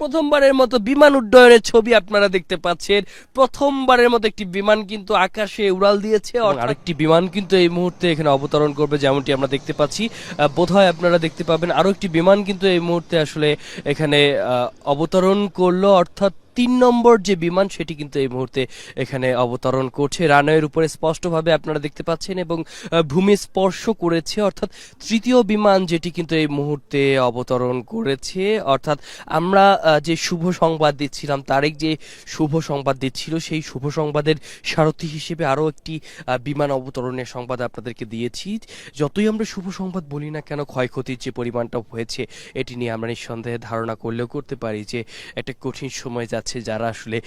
প্রথমবারের মতো বিমান উড্ডয়নের ছবি আপনারা দেখতে পাচ্ছেন। প্রথমবারের মতো একটি বিমান কিন্তু আকাশে উড়াল দিয়েছে। আরেকটি বিমান কিন্তু এই মুহূর্তে এখানে অবতরণ করবে যেমনটি আমরা দেখতে পাচ্ছি। আহ, বোধহয় আপনারা দেখতে পাবেন আরও একটি বিমান কিন্তু এই মুহূর্তে আসলে এখানে আহ, অবতরণ করল। অর্থাৎ তিন নম্বর যে বিমান, সেটি কিন্তু এই মুহূর্তে এখানে অবতরণ করছে। রানওয়ের উপরে স্পষ্টভাবে আপনারা দেখতে পাচ্ছেন এবং ভূমি স্পর্শ করেছে, অর্থাৎ তৃতীয় বিমান যেটি কিন্তু এই মুহূর্তে অবতরণ করেছে। অর্থাৎ আমরা যে শুভ সংবাদ দিচ্ছিলাম তারেক যে শুভ সংবাদ দিচ্ছিল, সেই শুভ সংবাদের সারথি হিসেবে আরও একটি বিমান অবতরণের সংবাদ আপনাদেরকে দিয়েছি। যতই আমরা শুভ সংবাদ বলি না কেন, ক্ষয়ক্ষতির যে পরিমাণটা হয়েছে, এটি নিয়ে আমরা নিঃসন্দেহে ধারণা করলেও করতে পারি যে, একটা কঠিন সময় যাচ্ছে। যারা আসলে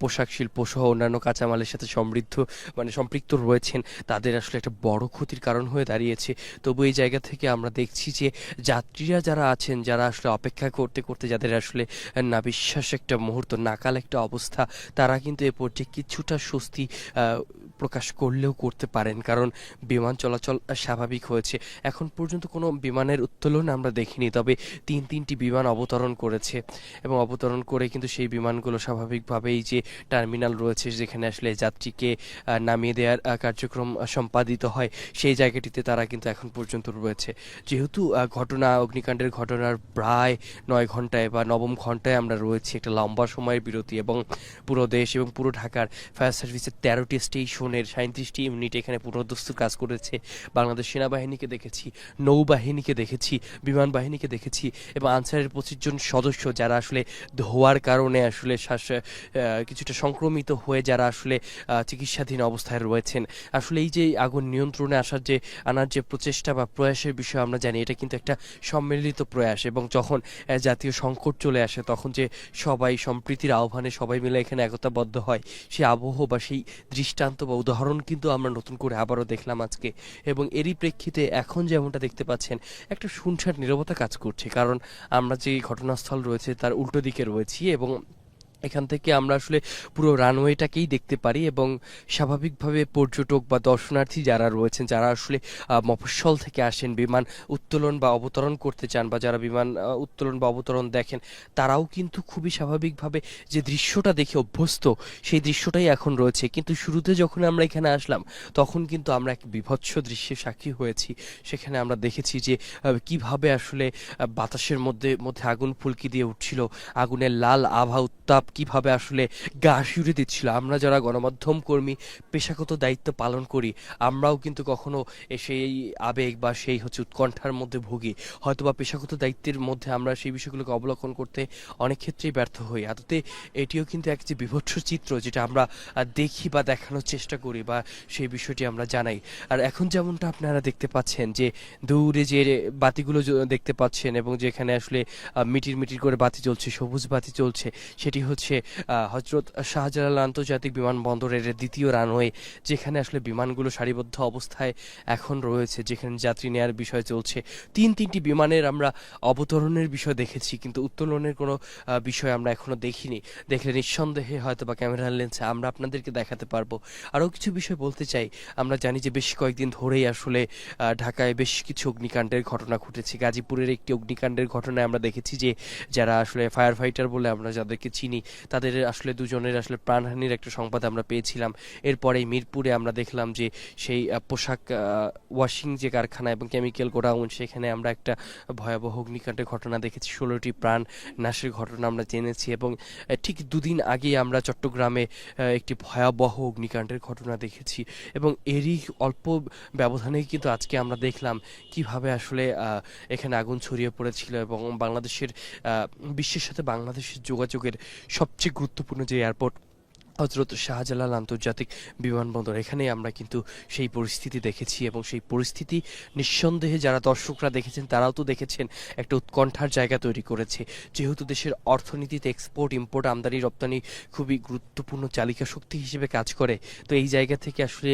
পোশাক শিল্প সহ অন্যান্য কাঁচামালের সাথে সমৃদ্ধ মানে সম্পৃক্ত রয়েছেন, তাদের আসলে একটা বড় ক্ষতির কারণ হয়ে দাঁড়িয়েছে। তবু এই জায়গা থেকে আমরা দেখছি যে, যাত্রীরা যারা আছেন, যারা আসলে অপেক্ষা করতে করতে যাদের আসলে না বিশ্বাস একটা মুহূর্ত, নাকাল একটা অবস্থা, তারা কিন্তু এ পর্যায়ে কিছুটা স্বস্তি প্রকাশ করলেও করতে পারেন, কারণ বিমান চলাচল স্বাভাবিক হয়েছে। এখন পর্যন্ত কোনো বিমানের উত্তোলন আমরা দেখিনি, তবে তিন তিনটি বিমান অবতরণ করেছে। এবং অবতরণ করে কিন্তু সেই বিমানগুলো স্বাভাবিকভাবেই যে টার্মিনাল রয়েছে, যেখানে আসলে যাত্রীকে নামিয়ে দেওয়ার কার্যক্রম সম্পাদিত হয়, সেই জায়গাটিতে তারা কিন্তু এখন পর্যন্ত রয়েছে। যেহেতু ঘটনা, অগ্নিকাণ্ডের ঘটনার প্রায় নয় ঘন্টায় বা নবম ঘন্টায় আমরা রয়েছি একটা লম্বা সময়ের বিরতি এবং পুরো দেশ এবং পুরো ঢাকার ফায়ার সার্ভিসের তেরোটি স্টেশনের সাঁত্রিশটি ইউনিট এখানে পুনর্দস্তুর কাজ করেছে। বাংলাদেশ সেনাবাহিনীকে দেখেছি, নৌবাহিনীকে দেখেছি বিমান বাহিনীকে দেখেছি এবং আনসারের পঁচিশ জন সদস্য যারা আসলে ধোয়ার কারণে আসলে শ্বাস কিছুটা সংক্রমিত হয়ে যারা আসলে চিকিৎসাধীন অবস্থায় রয়েছেন। আসলে এই যে আগুন নিয়ন্ত্রণে আসার যে, আনার যে প্রচেষ্টা বা প্রয়াসের বিষয়ে আমরা জানি, এটা কিন্তু একটা সম্মিলিত প্রয়াস এবং যখন জাতীয় সংকট চলে আসে তখন যে সবাই সম্প্রীতির আহ্বানে সবাই মিলে এখানে একতাবদ্ধ হয় সেই আবহ বা সেই দৃষ্টান্ত বা উদাহরণ কিন্তু আমরা নতুন করে আবারও দেখলাম আজকে। এবং এরই প্রেক্ষিতে এখন যেমনটা দেখতে পাচ্ছেন, একটা সুনসার নিরবতা কাজ করছে। কারণ আমরা যে ঘটনাস্থল রয়েছে, তার উল্টো দিকে রয়েছি এবং এখান থেকে আমরা আসলে পুরো রানওয়েটাকেই দেখতে পারি এবং স্বাভাবিকভাবে পর্যটক বা দর্শনার্থী যারা রয়েছেন, যারা আসলে মফস্বল থেকে আসেন, বিমান উত্তোলন বা অবতরণ করতে চান বা যারা বিমান উত্তোলন বা অবতরণ দেখেন, তারাও কিন্তু খুবই স্বাভাবিকভাবে যে দৃশ্যটা দেখে অভ্যস্ত, সেই দৃশ্যটাই এখন রয়েছে। কিন্তু শুরুতে যখন আমরা এখানে আসলাম, তখন কিন্তু আমরা এক বিভৎস দৃশ্যের সাক্ষী হয়েছি। সেখানে আমরা দেখেছি যে কীভাবে আসলে বাতাসের মধ্যে মধ্যে আগুন ফুলকি দিয়ে উঠছিল, আগুনের লাল আভা উত্তাপ কীভাবে আসলে গা শিউরে দিচ্ছিল। আমরা যারা গণমাধ্যম কর্মী, পেশাগত দায়িত্ব পালন করি, আমরাও কিন্তু কখনো সেই আবেগ বা সেই হচ্ছে উৎকণ্ঠার মধ্যে ভুগি। হয়তোবা পেশাগত দায়িত্বের মধ্যে আমরা সেই বিষয়গুলোকে অবলোকন করতে অনেক ক্ষেত্রেই ব্যর্থ হই। আদতে এটিও কিন্তু এক যে বিভৎস চিত্র যেটা আমরা দেখি বা দেখানোর চেষ্টা করি বা সেই বিষয়টি আমরা জানাই। আর এখন যেমনটা আপনারা দেখতে পাচ্ছেন যে দূরে যে বাতিগুলো দেখতে পাচ্ছেন এবং যেখানে আসলে মিটির মিটির করে বাতি জ্বলছে, সবুজ বাতি চলছে সেটি হচ্ছে হজরত শাহজালাল আন্তর্জাতিক বিমানবন্দরের দ্বিতীয় রানওয়ে, যেখানে আসলে বিমানগুলো সারিবদ্ধ অবস্থায় এখন রয়েছে, যেখানে যাত্রী নেয়ার বিষয় চলছে। তিন তিনটি বিমানের আমরা অবতরণের বিষয় দেখেছি, কিন্তু উত্তোলনের কোনো বিষয় আমরা এখনও দেখিনি। দেখলে নিঃসন্দেহে হয়তো বা ক্যামেরার লেন্সে আমরা আপনাদেরকে দেখাতে পারব। আরও কিছু বিষয় বলতে চাই, আমরা জানি যে বেশ কয়েকদিন ধরেই আসলে ঢাকায় বেশ কিছু অগ্নিকাণ্ডের ঘটনা ঘটেছে। গাজীপুরের একটি অগ্নিকাণ্ডের ঘটনায় আমরা দেখেছি যে, যারা আসলে ফায়ার ফাইটার বলে আমরা যাদেরকে চিনি তাদের আসলে দুজনের আসলে প্রাণহানির একটা সংবাদ আমরা পেয়েছিলাম। এরপরে মিরপুরে আমরা দেখলাম যে সেই পোশাক ওয়াশিং যে কারখানা এবং কেমিক্যাল গোডাউন, সেখানে আমরা একটা ভয়াবহ অগ্নিকাণ্ডের ঘটনা দেখেছি। ষোলোটি প্রাণ নাশের ঘটনা আমরা জেনেছি এবং ঠিক দুদিন আগে আমরা চট্টগ্রামে একটি ভয়াবহ অগ্নিকাণ্ডের ঘটনা দেখেছি এবং এরই অল্প ব্যবধানেই কিন্তু আজকে আমরা দেখলাম কীভাবে আসলে এখানে আগুন ছড়িয়ে পড়েছিল এবং বাংলাদেশের বিশ্বের সাথে বাংলাদেশের যোগাযোগের সবচেয়ে গুরুত্বপূর্ণ যে এয়ারপোর্ট হজরত শাহজালাল আন্তর্জাতিক বিমানবন্দর। এখানেই আমরা কিন্তু সেই পরিস্থিতি দেখেছি এবং সেই পরিস্থিতি নিঃসন্দেহে যারা দর্শকরা দেখেছেন, তারাও তো দেখেছেন একটা উৎকণ্ঠার জায়গা তৈরি করেছে। যেহেতু দেশের অর্থনীতিতে এক্সপোর্ট ইম্পোর্ট আমদানি, রপ্তানি খুবই গুরুত্বপূর্ণ চালিকা শক্তি হিসেবে কাজ করে, তো এই জায়গা থেকে আসলে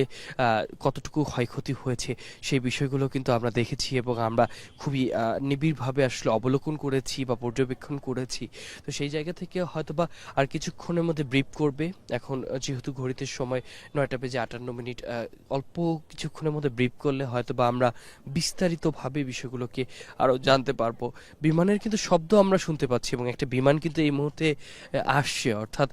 কতটুকু ক্ষয়ক্ষতি হয়েছে সেই বিষয়গুলো কিন্তু আমরা দেখেছি এবং আমরা খুবই নিবিড়ভাবে আসলে অবলোকন করেছি বা পর্যবেক্ষণ করেছি। তো সেই জায়গা থেকে হয়তোবা আর কিছুক্ষণের মধ্যে ব্রিফ করবে এখন যেহেতু ঘড়িতে সময় নয়টা বেজে আটান্ন মিনিট অল্প কিছুক্ষণের মধ্যে ব্রিফ করলে হয়তো বা আমরা বিস্তারিতভাবে বিষয়গুলোকে আরও জানতে পারব। বিমানের কিন্তু শব্দ আমরা শুনতে পাচ্ছি এবং একটা বিমান কিন্তু এই মুহূর্তে আসছে। অর্থাৎ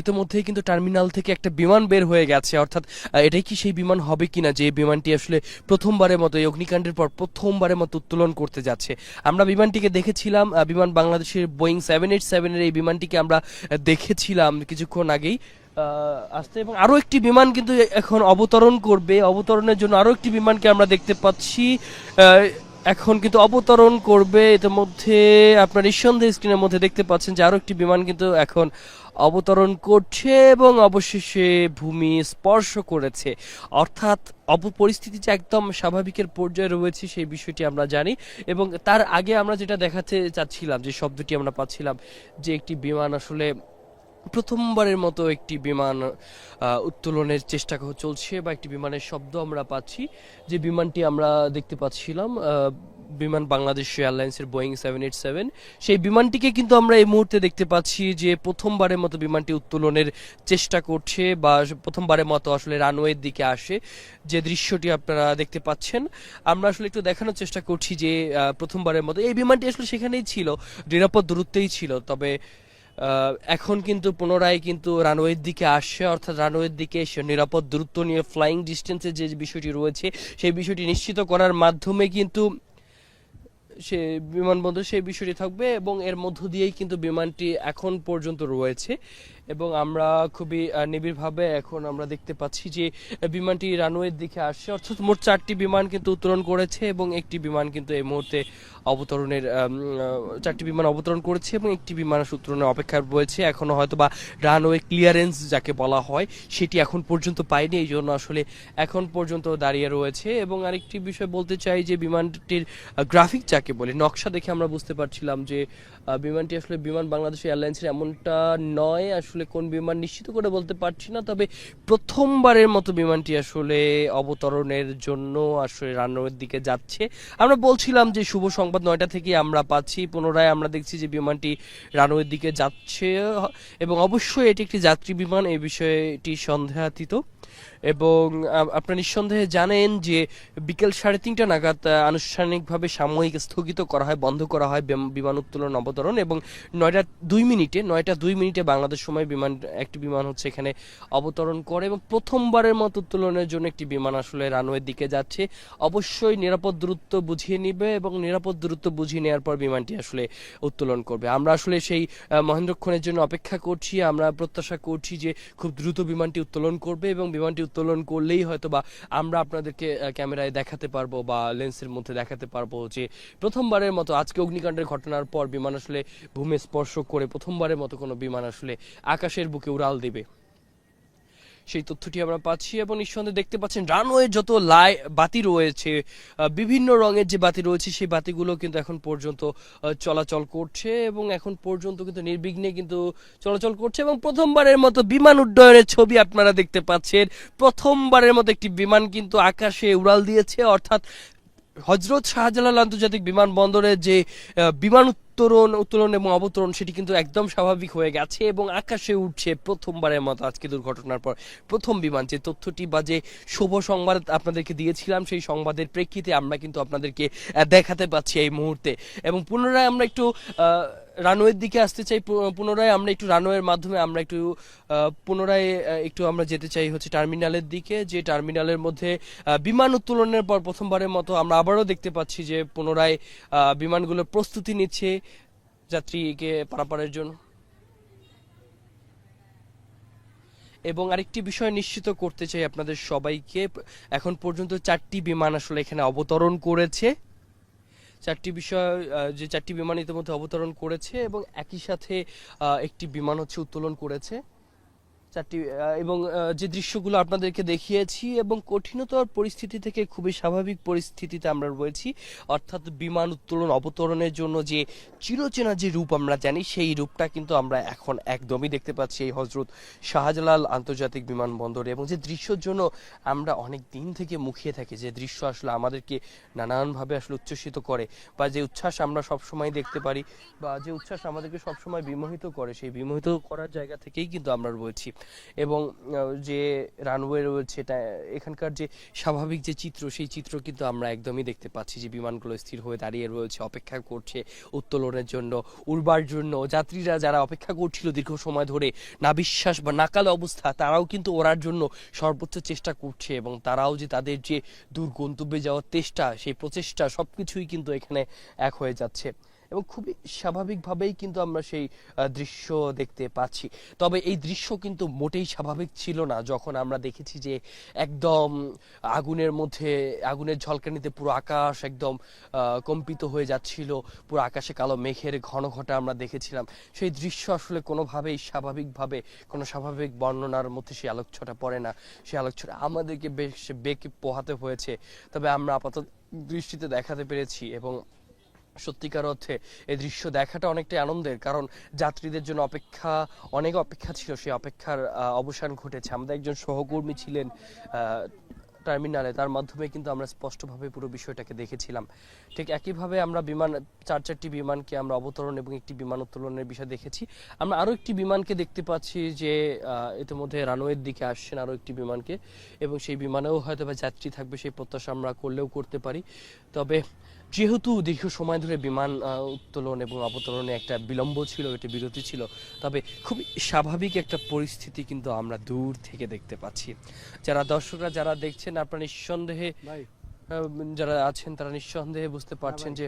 ইতিমধ্যেই কিন্তু টার্মিনাল থেকে একটা বিমান বের হয়ে গেছে। অর্থাৎ এটাই কি সেই বিমান হবে কিনা যে বিমানটি আসলে প্রথমবারের মতো এই অগ্নিকাণ্ডের পর প্রথমবারের মতো উত্তোলন করতে যাচ্ছে। আমরা বিমানটিকে দেখেছিলাম বিমান বাংলাদেশের বোয়িং সেভেন এইট সেভেনের এই বিমানটিকে আমরা দেখেছিলাম কিছুক্ষণ আগেই। আসতে এবং আরও একটি বিমান কিন্তু এখন অবতরণ করবে। অবতরণের জন্য আরও একটি বিমানকে আমরা দেখতে পাচ্ছি। এখন কিন্তু অবতরণ করবে। ইতিমধ্যে আপনার নিঃসন্দেহ স্ক্রিনের মধ্যে দেখতে পাচ্ছেন যে আরও একটি বিমান কিন্তু এখন অবতরণ করছে এবং অবশেষে ভূমি স্পর্শ করেছে। অর্থাৎ অপ পরিস্থিতি যে একদম স্বাভাবিকের পর্যায়ে রয়েছে সেই বিষয়টি আমরা জানি এবং তার আগে আমরা যেটা দেখাতে চাচ্ছিলাম, যে শব্দটি আমরা পাচ্ছিলাম যে একটি বিমান আসলে প্রথমবারের মতো একটি বিমান উত্তোলনের চেষ্টা চলছে বা একটি বিমানের শব্দ আমরা পাচ্ছি। যে বিমানটি আমরা দেখতে পাচ্ছিলাম বিমান বাংলাদেশ এয়ারলাইন্সের বোয়িং সেভেন এইট সেভেন। সেই বিমানটিকে কিন্তু আমরা এই মুহূর্তে দেখতে পাচ্ছি যে প্রথমবারের মতো বিমানটি উত্তোলনের চেষ্টা করছে বা প্রথমবারের মতো আসলে রানওয়ের দিকে আসে। যে দৃশ্যটি আপনারা দেখতে পাচ্ছেন, আমরা আসলে একটু দেখানোর চেষ্টা করছি যে প্রথমবারের মতো। এই বিমানটি আসলে সেখানেই ছিল, নিরাপদ দূরত্বেই ছিল। তবে এখন কিন্তু পুনরায় কিন্তু রানওয়ের দিকে আসছে, অর্থাৎ রানওয়ের দিকে এসে নিরাপদ দূরত্ব নিয়ে ফ্লাইং ডিস্টেন্সের যে বিষয়টি রয়েছে, সেই বিষয়টি নিশ্চিত করার মাধ্যমে কিন্তু সে বিমানবন্দর সেই বিষয়টি থাকবে এবং এর মধ্য দিয়েই কিন্তু বিমানটি এখন পর্যন্ত রয়েছে। এবং আমরা খুবই নিবিড়ভাবে এখন আমরা দেখতে পাচ্ছি যে বিমানটি রানওয়ের দিকে আসছে। অর্থাৎ মোট চারটি বিমান কিন্তু উত্তোলন করেছে এবং একটি বিমান কিন্তু এই মুহূর্তে অবতরণের চারটি বিমান অবতরণ করেছে এবং একটি বিমান উত্তরণের অপেক্ষা রয়েছে। এখনও হয়তো বা রানওয়ে ক্লিয়ারেন্স যাকে বলা হয়, সেটি এখন পর্যন্ত পায়নি। এই জন্য আসলে এখন পর্যন্ত দাঁড়িয়ে রয়েছে। এবং আরেকটি বিষয় বলতে চাই যে, বিমানটির গ্রাফিক যাকে বলে, নকশা দেখে আমরা বুঝতে পারছিলাম যে বিমানটি আসলে বিমান বাংলাদেশ এয়ারলাইন্সের এমনটা নয়, আসলে কোন বিমান নিশ্চিত করে বলতে পারছি না, তবে প্রথমবারের মতো বিমানটি আসলে অবতরণের জন্য আসলে রানওয়ের দিকে যাচ্ছে। আমরা বলছিলাম যে শুভ সংবাদ নয়টা থেকে আমরা পাচ্ছি, পুনরায় আমরা দেখছি যে বিমানটি রানওয়ের দিকে যাচ্ছে, এবং অবশ্যই এটি একটি যাত্রী বিমান এই বিষয়টি সন্দেহাতীত। এবং আপনারা নিঃসন্দেহে জানেন যে বিকেল সাড়ে তিনটা নাগাদ আনুষ্ঠানিকভাবে সাময়িক স্থগিত করা হয়, বন্ধ করা হয় বিমান উত্তোলন অবতরণ এবং নয়টা দুই মিনিটে, নয়টা দুই মিনিটে বাংলাদেশ সময় বিমান, একটি বিমান হচ্ছে এখানে অবতরণ করে এবং প্রথমবারের মতো উত্তোলনের জন্য একটি বিমান আসলে রানওয়ের দিকে যাচ্ছে। অবশ্যই নিরাপদ দূরত্ব বুঝিয়ে নিবে এবং নিরাপদ দূরত্ব বুঝিয়ে নেওয়ার পর বিমানটি আসলে উত্তোলন করবে। আমরা আসলে সেই মহেন্দ্রক্ষণের জন্য অপেক্ষা করছি, আমরা প্রত্যাশা করছি যে খুব দ্রুত বিমানটি উত্তোলন করবে এবং বিমানটি উত্তোলন করলেই হয়তো বা আমরা আপনাদেরকে ক্যামেরায় দেখাতে পারব বা লেন্সের মধ্যে দেখাতে পারব যে প্রথমবারের মতো আজকে অগ্নিকাণ্ডের ঘটনার পর বিমান আসলে ভূমি স্পর্শ করে প্রথমবারের মতো কোনো বিমান আসলে আকাশের বুকে উড়াল দিবে। সেই তথ্যটি আমরা পাচ্ছি এবং নিঃসন্দেহে দেখতে পাচ্ছেন রানওয়ে যত লাই, বাতি রয়েছে বিভিন্ন রঙের যে বাতি রয়েছে, সেই বাতিগুলো কিন্তু এখন পর্যন্ত চলাচল করছে এবং এখন পর্যন্ত কিন্তু নির্বিঘ্নে কিন্তু চলাচল করছে এবং প্রথমবারের মতো বিমান উড্ডয়নের ছবি আপনারা দেখতে পাচ্ছেন। প্রথমবারের মতো একটি বিমান কিন্তু আকাশে উড়াল দিয়েছে, অর্থাৎ হজরত শাহজালাল আন্তর্জাতিক বিমানবন্দরে যে বিমান উত্তরণ উত্তোলন এবং অবতরণ সেটি কিন্তু একদম স্বাভাবিক হয়ে গেছে এবং আকাশে উঠছে প্রথমবারের মতো আজকে দুর্ঘটনার পর। প্রথম বিমান যে তথ্যটি বা যে শুভ সংবাদ আপনাদেরকে দিয়েছিলাম, সেই সংবাদের প্রেক্ষিতে আমরা কিন্তু আপনাদেরকে দেখাতে পাচ্ছি এই মুহূর্তে। এবং পুনরায় আমরা একটু রানওয়ের দিকে আসতে চাই পুনরায় আমরা একটু রানওয়ের মাধ্যমে আমরা একটু পুনরায় একটু আমরা যেতে চাই হচ্ছে টার্মিনালের দিকে, যে টার্মিনালের মধ্যে বিমান উত্তোলনের পর প্রথমবারের মতো আমরা আবারও দেখতে পাচ্ছি যে পুনরায় বিমানগুলো প্রস্তুতি নিচ্ছে যাত্রীকে পারাপারের জন্য। এবং আরেকটি বিষয় নিশ্চিত করতে চাই আপনাদের সবাইকে, এখন পর্যন্ত চারটি বিমান আসলে এখানে অবতরণ করেছে। চারটি বিষয় যে চারটি বিমান ইতিমধ্যে অবতরণ করেছে এবং একই সাথে একটি বিমান হচ্ছে উত্তোলন করেছে। চারটি এবং যে দৃশ্যগুলো আপনাদেরকে দেখিয়েছি এবং কঠিনতর পরিস্থিতি থেকে খুবই স্বাভাবিক পরিস্থিতিতে আমরা রয়েছি, অর্থাৎ বিমান উত্তোলন অবতরণের জন্য যে চিরচেনা যে রূপ আমরা জানি, সেই রূপটা কিন্তু আমরা এখন একদমই দেখতে পাচ্ছি এই হজরত শাহজালাল আন্তর্জাতিক বিমানবন্দরে। এবং যে দৃশ্যর জন্য আমরা অনেক দিন থেকে মুখিয়ে থাকি, যে দৃশ্য আসলে আমাদেরকে নানানভাবে আসলে উচ্ছ্বসিত করে বা যে উচ্ছ্বাস আমরা সবসময় দেখতে পারি বা যে উচ্ছ্বাস আমাদেরকে সবসময় বিমোহিত করে, সেই বিমোহিত করার জায়গা থেকেই কিন্তু আমরা রয়েছি। এবং যে রানওয়ে রয়েছে এটা এখানকার যে স্বাভাবিক যে চিত্র, সেই চিত্র কিন্তু আমরা একদমই দেখতে পাচ্ছি যে বিমানগুলো স্থির হয়ে দাঁড়িয়ে রয়েছে, অপেক্ষা করছে উত্তোলনের জন্য, উড়বার জন্য। যাত্রীরা যারা অপেক্ষা করছিল দীর্ঘ সময় ধরে না বিশ্বাস বা নাকাল অবস্থা, তারাও কিন্তু ওড়ার জন্য সর্বোচ্চ চেষ্টা করছে এবং তারাও যে তাদের যে দূর গন্তব্যে যাওয়ার চেষ্টা, সেই প্রচেষ্টা সবকিছুই কিন্তু এখানে এক হয়ে যাচ্ছে। এবং খুবই স্বাভাবিকভাবেই কিন্তু আমরা সেই দৃশ্য দেখতে পাচ্ছি। তবে এই দৃশ্য কিন্তু মোটেই স্বাভাবিক ছিল না যখন আমরা দেখেছি যে একদম আগুনের মধ্যে, আগুনের ঝলকানিতে পুরো আকাশ একদম কম্পিত হয়ে যাচ্ছিল। পুরো আকাশে কালো মেঘের ঘন ঘটা আমরা দেখেছিলাম। সেই দৃশ্য আসলে কোনোভাবেই স্বাভাবিকভাবে, কোনো স্বাভাবিক বর্ণনার মধ্যে সেই আলোকছটা পড়ে না। সেই আলোকছটা আমাদেরকে বেশ বেঁকে পোহাতে হয়েছে। তবে আমরা আপাতত দৃষ্টিতে দেখাতে পেরেছি এবং সত্যিকার অর্থে এই দৃশ্য দেখাটা অনেকটাই আনন্দের, কারণ যাত্রীদের জন্য অপেক্ষা, অনেক অপেক্ষা ছিল, সেই অপেক্ষার অবসান ঘটেছে। আমাদের একজন সহকর্মী ছিলেন টার্মিনালে, তার মাধ্যমে কিন্তু আমরা স্পষ্টভাবে পুরো বিষয়টাকে দেখেছিলাম। ঠিক একইভাবে আমরা বিমান, চার চারটি বিমানকে আমরা অবতরণ এবং একটি বিমান উত্তোলনের বিষয় দেখেছি। আমরা আরও একটি বিমানকে দেখতে পাচ্ছি যে ইতিমধ্যে রানওয়ের দিকে আসছেন আরও একটি বিমানকে, এবং সেই বিমানেও হয়তো বা যাত্রী থাকবে, সেই প্রত্যাশা আমরা করলেও করতে পারি। তবে যেহেতু দীর্ঘ সময় ধরে বিমান উত্তোলন এবং অবতরণে একটা বিলম্ব ছিল একটা বিরতি ছিল তবে খুবই স্বাভাবিক একটা পরিস্থিতি কিন্তু আমরা দূর থেকে দেখতে পাচ্ছি। যারা দর্শকরা যারা দেখছেন আপনারা নিঃসন্দেহে যারা আছেন তারা নিঃসন্দেহে বুঝতে পারছেন যে